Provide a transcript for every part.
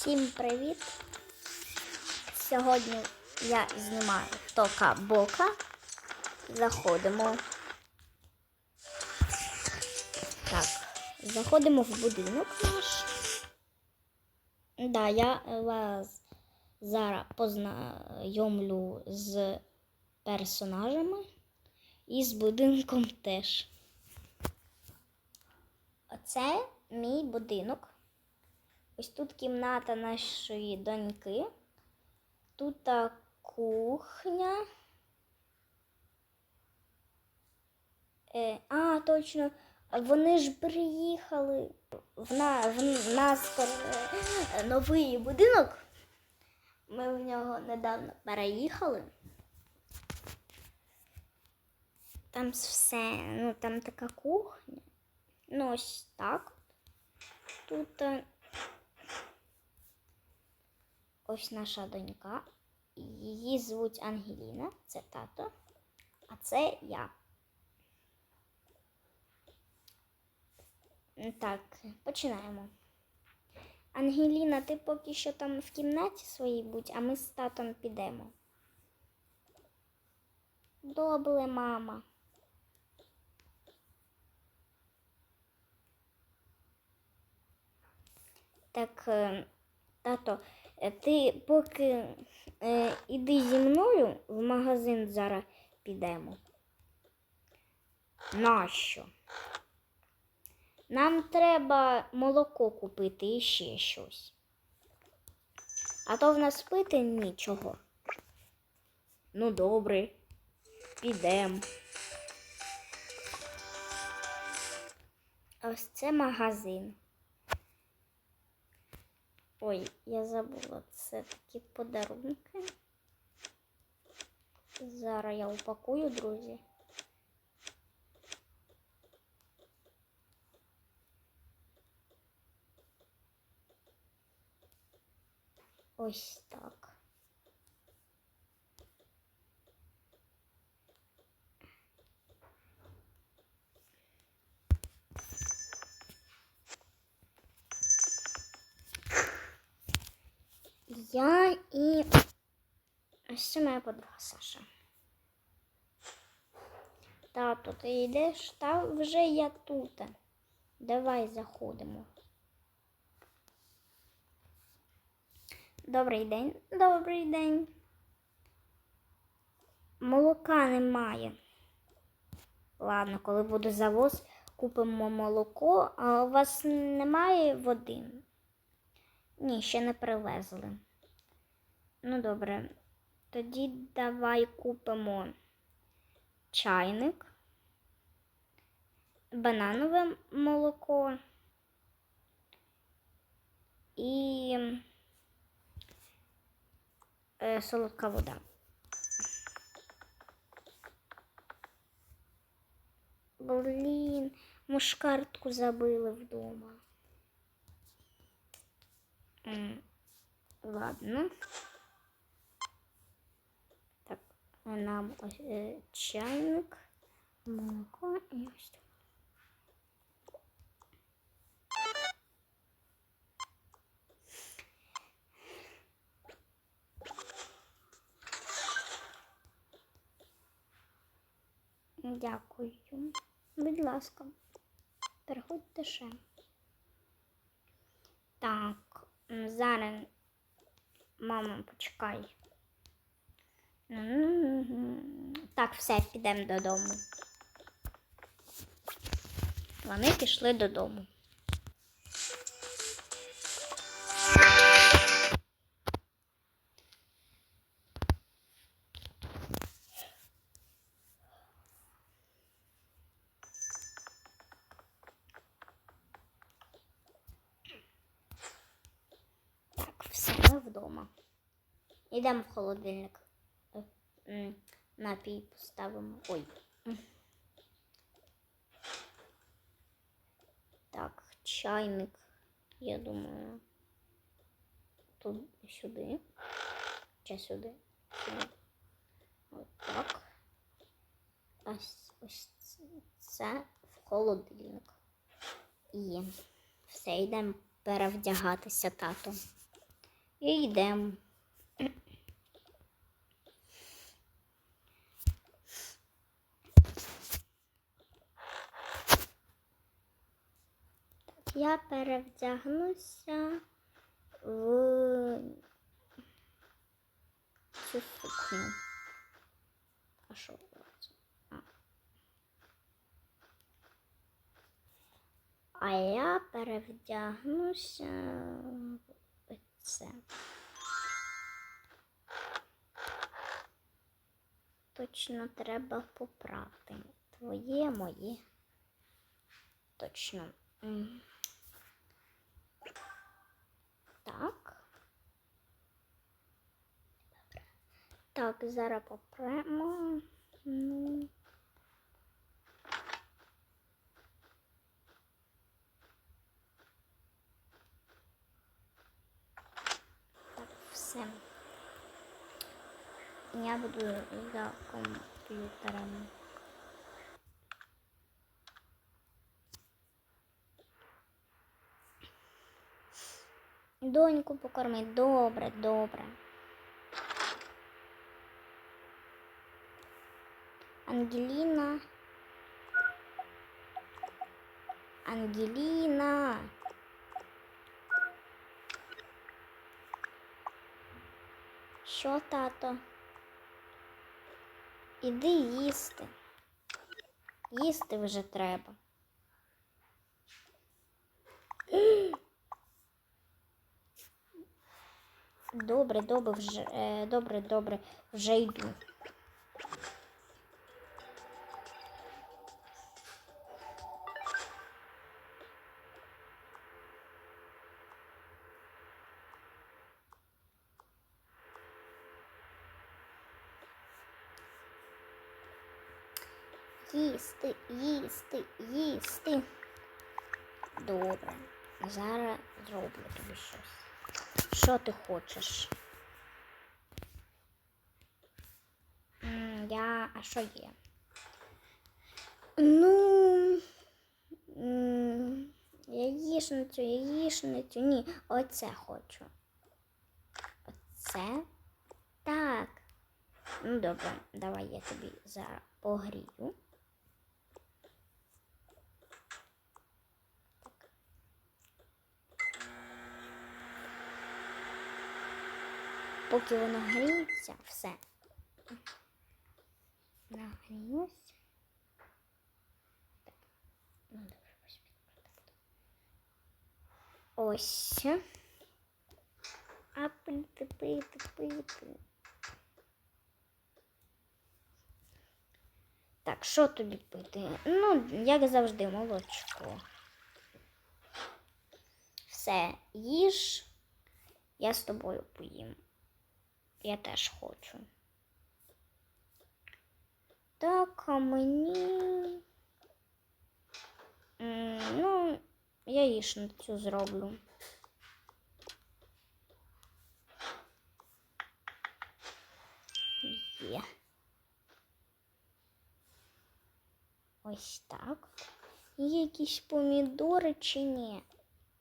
Всім привіт! Сьогодні я знімаю тока бока. Заходимо. Так, заходимо в будинок наш. Да, я вас зараз познайомлю з персонажами і з будинком теж. Оце мій будинок. Ось тут кімната нашої доньки. Тут кухня. Е, а, точно, вони ж приїхали. В, на, в нас е, новий будинок. Ми в нього недавно переїхали. Там все, ну там така кухня. Ну, ось так. Тут. Ось наша донька. Її звуть Ангеліна, це тато, а це я. Так, починаємо. Ангеліна, ти поки що там в кімнаті своїй будь, а ми з татом підемо. Добре, мама. Так, е, тато, ти поки е, іди зі мною в магазин зараз підемо. Нащо? Нам треба молоко купити і ще щось. А то в нас пити нічого. Ну, добре, підемо. Ось це магазин. Ой, я забула, це такі подарунки. Зараз я упакую, друзі. Ось так. Я і ось це моя подруга Саша. Тато, ти йдеш? Та вже я тут. Давай заходимо. Добрий день. Добрий день. Молока немає. Ладно, коли буде завоз, купимо молоко, а у вас немає води? Ні, ще не привезли. Ну, добре. Тоді давай купимо чайник, бананове молоко і е, солодка вода. Блін, ми ж картку забили вдома. Ладно. Так, нам ось, е, чайник, молоко і ось. Дякую. Будь ласка, переходьте ще. Так, зараз, мама, почекай. Так, все, підемо додому. Вони пішли додому. Так, все, ми вдома. Йдемо в холодильник. Напій поставимо. Ой. Так, чайник, я думаю. Тут сюди. Чи сюди? Сюди. Так. Ось, ось це в холодильник. І все, йдемо перевдягатися тато. І йдемо. Я перевдягнуся в цю сукню. А що? А. А я перевдягнуся в це. Точно треба попрати. Твоє, моє. Точно. Так. Так, зараз попремо. Ну. Так, все. Я буду за комп'ютером. Доньку покорми. Добре, добре. Ангеліна. Ангеліна. Що, тато? Іди їсти. Їсти вже треба. Добре, добре, вже, е, добре, добре, вже йду. Їсти, їсти, їсти. Добре. Зараз зроблю тобі щось. Що ти хочеш? М, Я. А що є? Ну. м, Яєчницю, яєчницю. Ні, оце хочу. Оце? Так. Ну, добре, давай я тобі зараз погрію. Поки воно гріється, все. Нагрілося. Ну, добре, ось. Ось. А пити, пити, пити. Так, що тобі пити? Ну, як завжди, молочко. Все, їж. Я з тобою поїм. Я теж хочу. Так, а мені. Ну, я яєчницю зроблю. Є. Ось так. Є якісь помідори чи ні?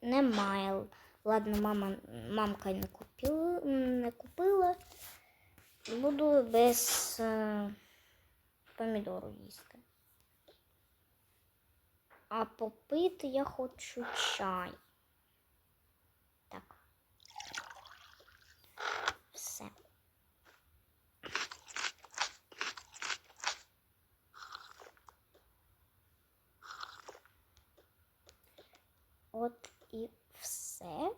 Немає. Ладно, мама, мамка не купила, не купила. Буду без е, помідору їсти. А попити я хочу чай. Так. Все. От і все.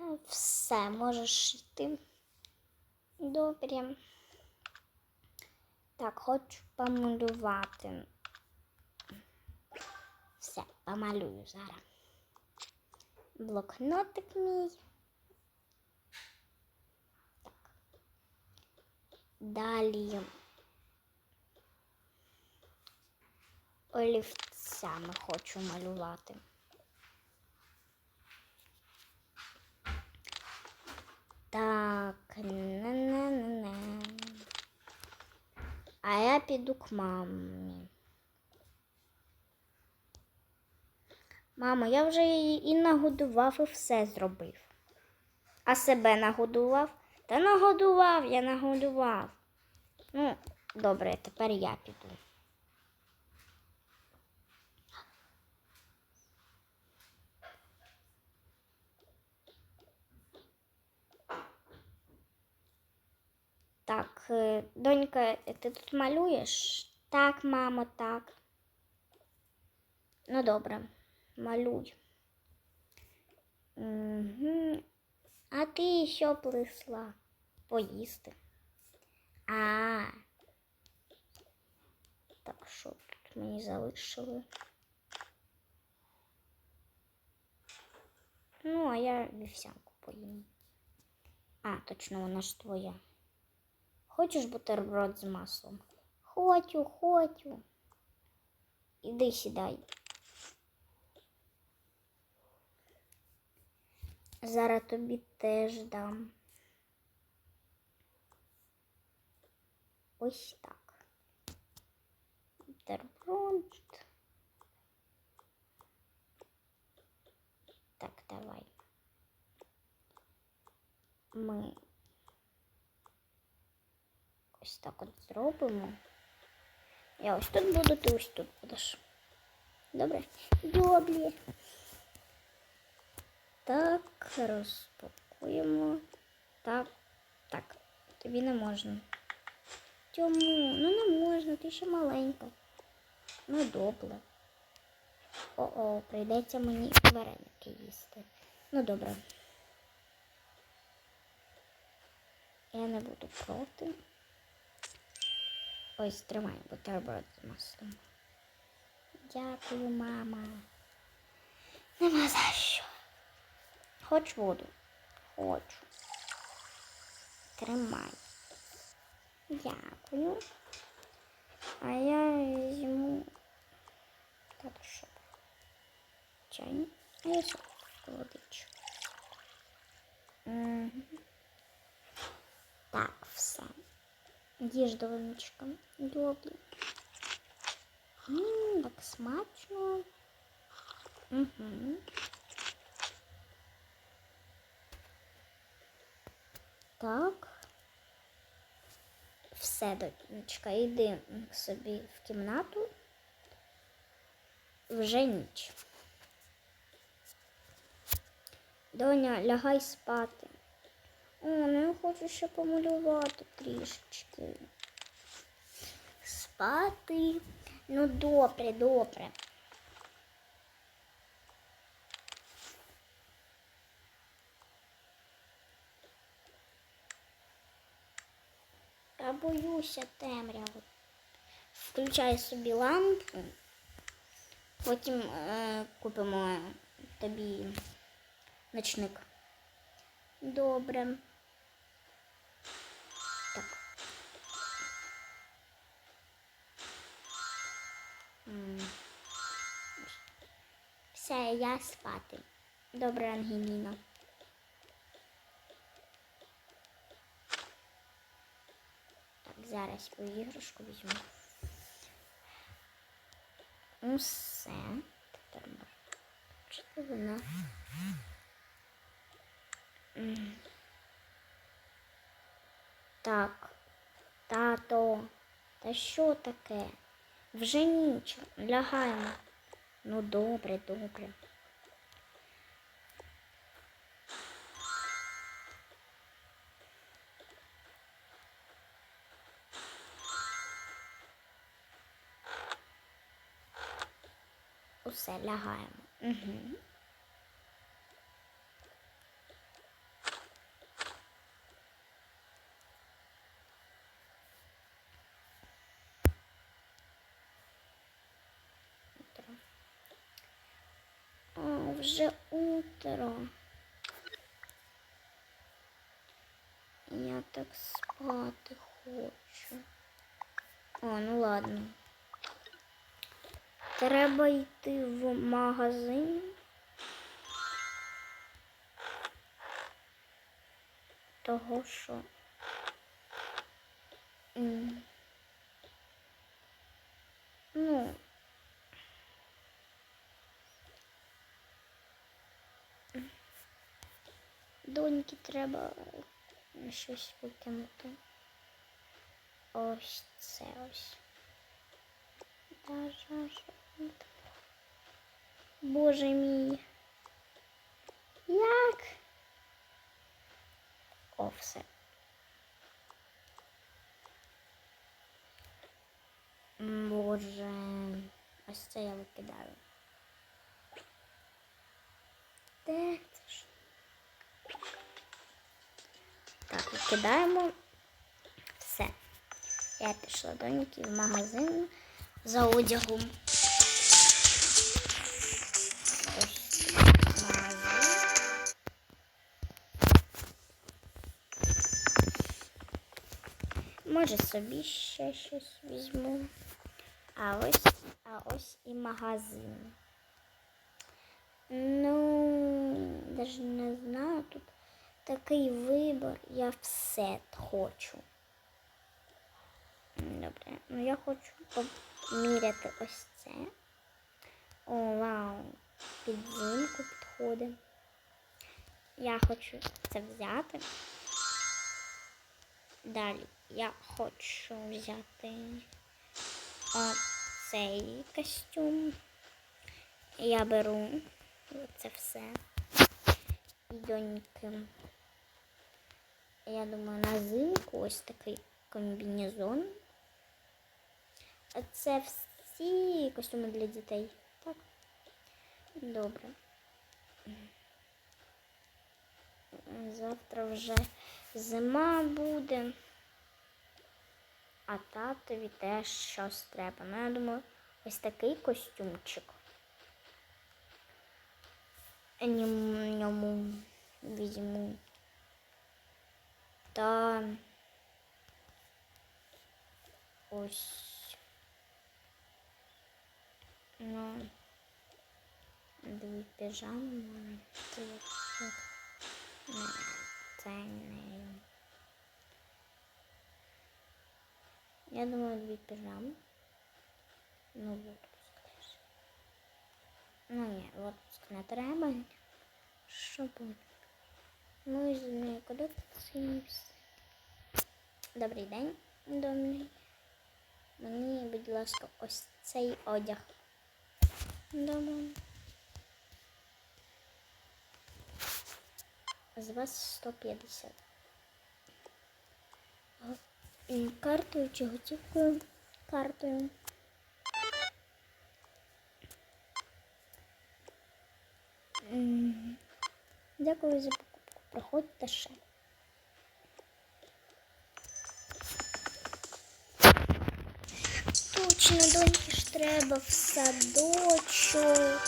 Е, Все, можеш йти. Добре. Так, хочу помалювати. Все, помалюю зараз. Блокнотик мій. Так. Далі. Олівцями хочу малювати. Так, не-не-не-не. А я піду к мамі. Мамо, я вже її і нагодував, і все зробив. А себе нагодував? Та нагодував, я нагодував. Ну, добре, тепер я піду. донька, ти тут малюєш? Так, мамо, так. Ну, добре, малюй. Угу. А ти що плисла? Поїсти. А. Так, що тут мені залишили? Ну, а я вівсянку поїм. А, точно, вона ж твоя. Хочеш бутерброд з маслом? Хочу, хочу. Іди сідай. Зараз тобі теж дам. Ось так. Бутерброд. Так, давай. Ми ось так от зробимо. Я ось тут буду, ти ось тут будеш. Добре? Добре. Так, розпакуємо. Так, так, тобі не можна. Чому? Ну не можна, ти ще маленька. Ну добре. О-о, прийдеться мені вареники їсти. Ну добре. Я не буду проти. Ось тримай бутерброд з маслом. Дякую, мама. Нема за що. Хоч воду. Хочу. Тримай. Дякую. А я візьму. Та то що? Чайник. А я солодку водичку. Мгм. Так, все. Їж донечка. Добре. М, Так смачно. Угу. Так. Все, донечка, йди собі в кімнату. Вже ніч. Доня, лягай спати. О, ну я хочу ще помалювати трішечки. Спати. Ну, добре, добре. Я боюся темряви. Включай собі лампу. Потім е, купимо тобі ночник. Добре. Я спати. Добре, Ангеліна. Так, зараз по іграшку візьму. Все. Тепер Що вона? Так, тато, та що таке? Вже ніч, лягаємо. Ну, добре, добре. Усе лягаємо. Угу. утро. А, вже утро. Я так спати хочу. О, ну ладно. Треба йти в магазин. Того що. Ну. Доньки треба щось викинути. Ось це ось. Даже Боже мій. Як? О, все. Боже. Ось це я викидаю. Де це ж? Так, викидаємо все. Я пішла доньки в магазин за одягом. Може собі ще щось візьму. А ось, а ось і магазин. Ну, навіть не знаю, тут такий вибір, я все хочу. Добре, ну я хочу поміряти ось це. О, вау, під підходить. Я хочу це взяти. Далі я хочу взяти оцей костюм. Я беру це все. Доньки. Я думаю, на зимку ось такий комбінезон. Це всі костюми для дітей. Так? Добре. Завтра вже зима буде. А татові теж щось треба. Ну, я думаю, ось такий костюмчик. Ньому візьму. Та ось. Ну, дві піжами. Це, це, це. Я думаю, дві піжами. Ну, в отпуск теж. Ну ні, в отпуск не треба. Що буде? Ну і з неї все. Добрий день, домний. Мені, будь ласка, ось цей одяг. Добре. З вас 150. М, Картою чи готівкою? Картою. Дякую за покупку. Проходьте ще. Точно, доньки ж треба в садочок.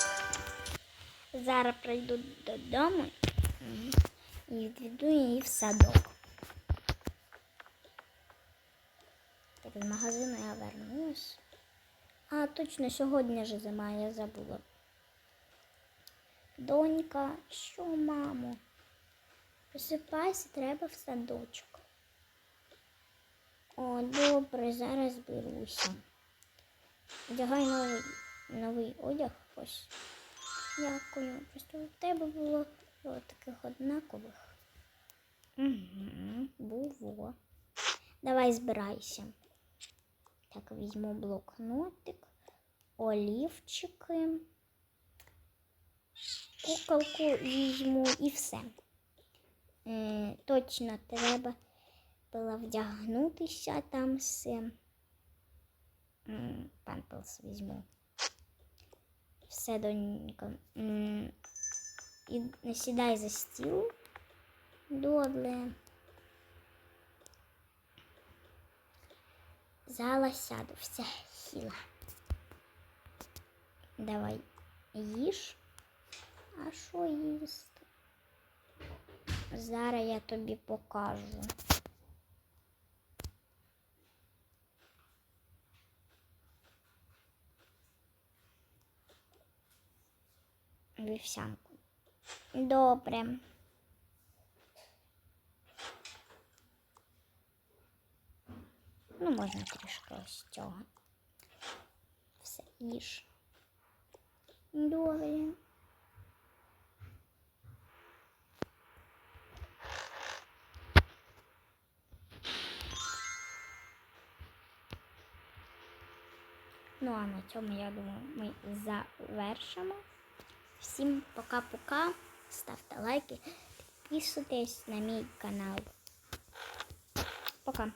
Зараз прийду додому і відведу її в садок. Так, з магазину я вернусь. А, точно, сьогодні ж зима, я забула. Донька, що, мамо? Просипайся, треба в садочок. О, добре, зараз беруся. Одягай новий, новий одяг ось. Дякую. Просто у тебе було о, таких однакових. Угу, було. Давай збирайся. Так, візьму блокнотик, олівчики, куколку візьму і все. Е, точно треба було вдягнутися там все. М, Памперс візьму. Все, донька. І сідай за стіл. Добре. Зала сяду, все, сіла. Давай їж. А що їсти? Зараз я тобі покажу. Вівсянку. Добре. Ну, можна трішки ось цього. Все їж. Добре. Ну а на цьому я думаю ми завершимо. Всім пока-пока. Ставте лайки, підписуйтесь на мій канал. Пока.